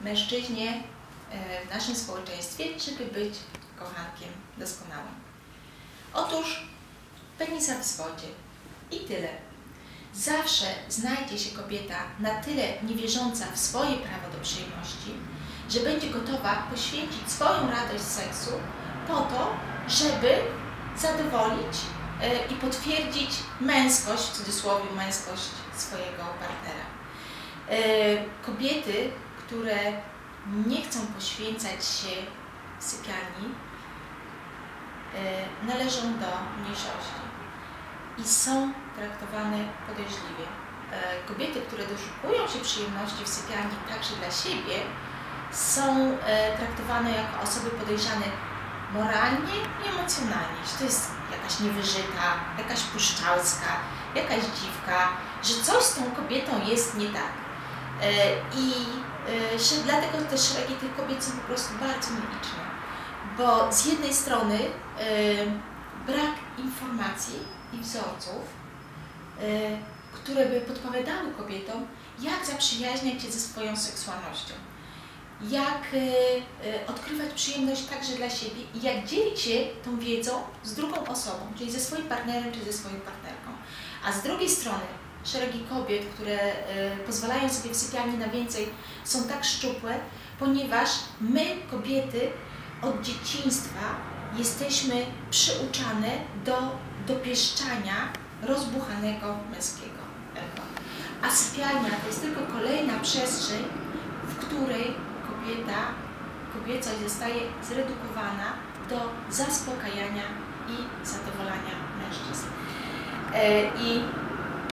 mężczyźnie e, w naszym społeczeństwie, żeby być kochankiem doskonałym? Otóż penisa w zwodzie i tyle. Zawsze znajdzie się kobieta na tyle niewierząca w swoje prawo do przyjemności, że będzie gotowa poświęcić swoją radość seksu po to, żeby zadowolić e, i potwierdzić męskość, w cudzysłowie męskość swojego partnera. E, Kobiety, które nie chcą poświęcać się sypialni, e, należą do mniejszości i są traktowane podejrzliwie. E, Kobiety, które doszukują się przyjemności w sypialni także dla siebie, są e, traktowane jako osoby podejrzane moralnie i emocjonalnie. Że to jest jakaś niewyżyta, jakaś puszczalska, jakaś dziwka, że coś z tą kobietą jest nie tak. E, I e, dlatego te szeregi tych kobiet są po prostu bardzo nieliczne. Bo z jednej strony e, brak informacji i wzorców, które by podpowiadały kobietom, jak zaprzyjaźniać się ze swoją seksualnością jak odkrywać przyjemność także dla siebie i jak dzielić się tą wiedzą z drugą osobą, czyli ze swoim partnerem czy ze swoją partnerką. A z drugiej strony szeregi kobiet, które e, pozwalają sobie w sypialni na więcej, są tak szczupłe, ponieważ my, kobiety, od dzieciństwa jesteśmy przyuczane do dopieszczania rozbuchanego męskiego ego. A sypialnia to jest tylko kolejna przestrzeń, w której kobieta, kobiecość zostaje zredukowana do zaspokajania i zadowolania mężczyzn. E, I